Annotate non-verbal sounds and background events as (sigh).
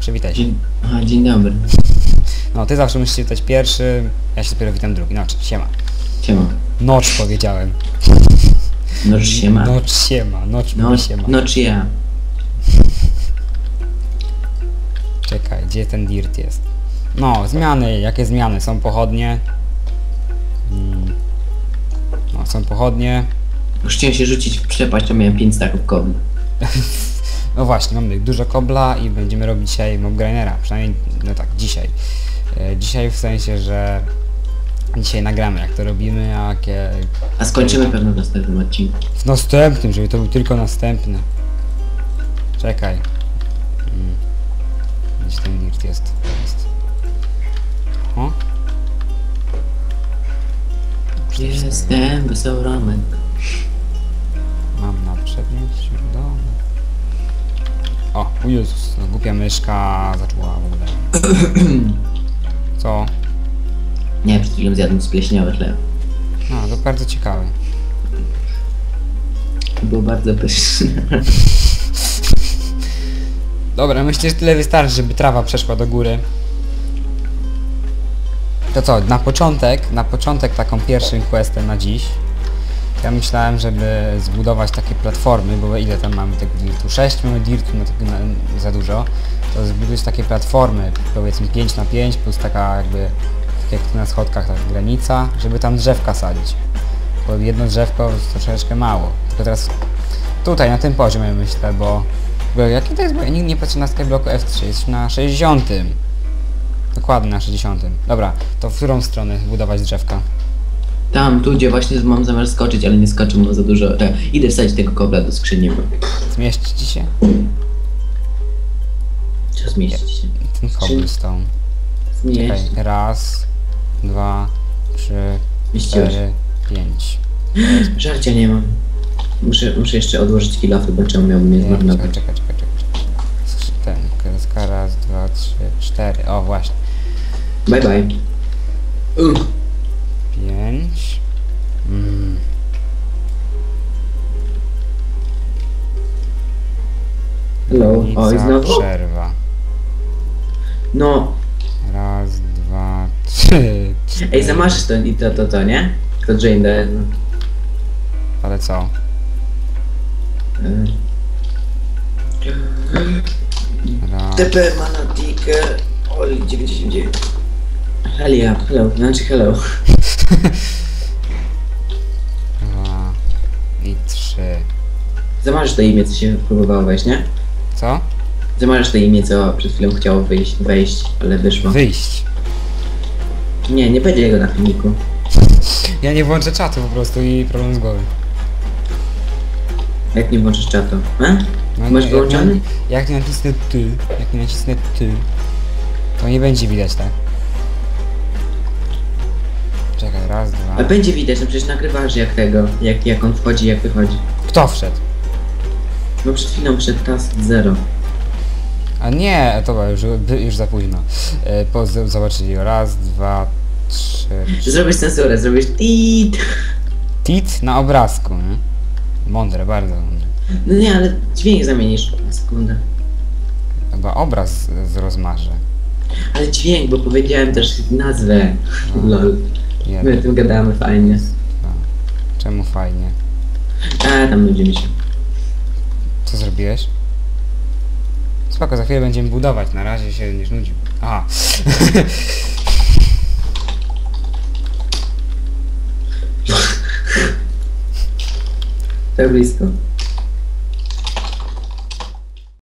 Przywitaj się. Dzień, aha, dzień dobry. (laughs) No, ty zawsze musisz się witać pierwszy, ja się dopiero witam drugi. Nocz, siema. Siema. Nocz powiedziałem. Nocz siema. Nocz siema, nocz No, siema. nocz ja. (laughs) Czekaj, gdzie ten dirt jest? No, zmiany, jakie zmiany? Są pochodnie. Mm. No, są pochodnie. Już chciałem się rzucić w przepaść, a miałem 5 staków kobli. (laughs) No właśnie, mamy dużo kobla i będziemy robić dzisiaj mobgrinera, przynajmniej, no tak, dzisiaj. E, dzisiaj w sensie, że dzisiaj nagramy jak to robimy, a jakie... A skończymy pewno w następnym odcinku. W następnym, żeby to był tylko następny. Czekaj. Mm. Gdzie ten dirt jest? jest. O. Jestem wesołramek. Mam na przedmieściu domu. O, o Jezus, no głupia myszka zaczęła w ogóle. (clears throat) Co? Nie, przed chwilą zjadłem spleśniały chleb. No, to bardzo ciekawe. To było bardzo pyszne. (laughs) Dobra, myślę, że tyle wystarczy, żeby trawa przeszła do góry. To co, na początek, na początek taką pierwszym questem na dziś, ja myślałem, żeby zbudować takie platformy, bo ile tam mamy tego dirtu? 6 mamy dirtu, no to za dużo. To zbudować takie platformy, powiedzmy 5 na 5 plus taka jakby, tak jak na schodkach, taka granica, żeby tam drzewka sadzić. Bo jedno drzewko to troszeczkę mało. Tylko teraz tutaj, na tym poziomie myślę, bo... Bo jaki to jest? Bo ja nigdy nie patrzę na Skybloku F3, jest na 60. Dokładnie na 60. Dobra, to w którą stronę budować drzewka? Tam, tu gdzie właśnie mam zamiar skoczyć, ale nie skoczę, bo za dużo... Tak, idę wsadzić tego kobla do skrzyni, bo... Zmieści ci się? Co zmieści się? Ten cobblestone. Zmieść. Czekaj, raz, dwa, trzy, Zmieściłeś. cztery, pięć. Żarcia nie mam. Muszę, muszę jeszcze odłożyć kilofy, bo czemu miałbym je Nie, czekaj, zmarnować? czekaj, czekaj, czekaj. Skrzy- Ten, kreska, raz, dwa, trzy, cztery. O, właśnie. Bye bye. Uh. Hello. O, i Granica, znowu? przerwa. No. Raz, dwa, trzy, cztery. Ej, zamasz to i to, to, to, nie? To Jane daje. no. Ale co? Y. Raz, TP Manatiker Oli 99 Hell yeah, hello, znaczy hello (laughs) dwa i trzy. Zamarzysz to imię, co się próbowało wejść, nie? Co? Zamarzysz to imię, co przed chwilą chciało wyjść, wejść, ale wyszło. Wyjść. Nie, nie będzie jego na filmiku. (laughs) Ja nie włączę czatu po prostu i problem z głowy. Jak nie włączysz czatu, a? No Masz nie, wyłączony? Jak nie, jak nie nacisnę ty, jak nie nacisnę ty, to nie będzie widać, tak? Czekaj, raz, dwa. A będzie widać, no przecież nagrywasz jak tego, jak, jak on wchodzi, jak wychodzi. Kto wszedł? No przed chwilą przed task zero. A nie, to już, już za późno. E, po, zobaczyli. Raz, dwa, trzy. Zrobisz censurę, zrobisz tit. Tit na obrazku, nie? Mądre, bardzo mądre. No nie, ale dźwięk zamienisz na sekundę. Chyba obraz z- rozmarzę. Ale dźwięk, bo powiedziałem też nazwę. No. Lol. My o tym gadamy fajnie. dwa. Czemu fajnie? A, tam nudzimy się. Co zrobiłeś? Spoko, za chwilę będziemy budować, na razie się będziesz nudził. Aha. (laughs) Tak blisko.